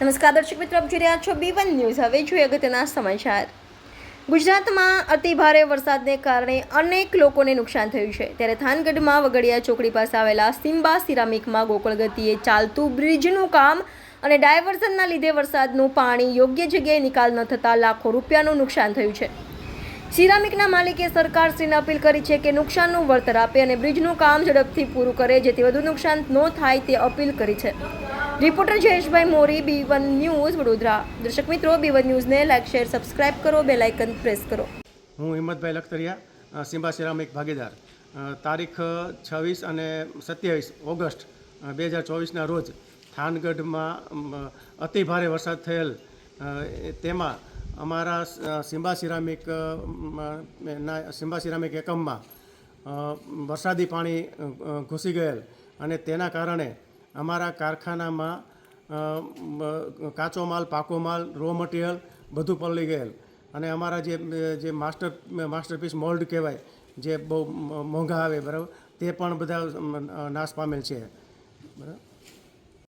નમસ્કાર, દર્શક મિત્રો, આપ જોઈ રહ્યા છો બી વન ન્યૂઝ હવે જોઈએ અગત્યના સમાચાર. ગુજરાતમાં અતિ ભારે વરસાદને કારણે અનેક લોકોને નુકસાન થયું છે. ત્યારે થાનગઢમાં વગડિયા ચોકડી પાસે આવેલા સિમ્બા સિરામિકમાં ગોકળ ગતિએ ચાલતું બ્રિજનું કામ અને ડાયવર્ઝનના લીધે વરસાદનું પાણી યોગ્ય જગ્યાએ નિકાલ ન થતાં લાખો રૂપિયાનું નુકસાન થયું છે. સિરામિકના માલિકે સરકારશ્રીને અપીલ કરી છે કે નુકસાનનું વળતર આપે અને બ્રિજનું કામ ઝડપથી પૂરું કરે, જેથી વધુ નુકસાન ન થાય તે અપીલ કરી છે. Reporter Jayeshbhai Mori B one news Vadodara. દર્શક મિત્રો બી વન ન્યૂઝને લાઇક, શેર, સબસ્ક્રાઇબ કરો બે લાઇકન પ્રેસ કરો. હું હિંમતભાઈ લખતરિયા સિમ્બા સિરામિક ભાગીદાર. તારીખ છવ્વીસ અને સત્યાવીસ ઓગસ્ટ બે હજાર ચોવીસના રોજ થાનગઢમાં અતિ ભારે વરસાદ થયેલ. તેમાં અમારા સિંબા સિરામિક સિમ્બા સિરામિક એકમમાં વરસાદી પાણી ઘૂસી ગયેલ અને તેના કારણે અમારા કારખાનામાં કાચો માલ, પાકો માલ રો મટીરિયલ બધું પલળી ગયેલ. અને અમારા જે જે માસ્ટર માસ્ટરપીસ મોલ્ડ કહેવાય, જે બહુ મોંઘા આવે, બરાબર, તે પણ બધા નાશ પામેલ છે. બરાબર?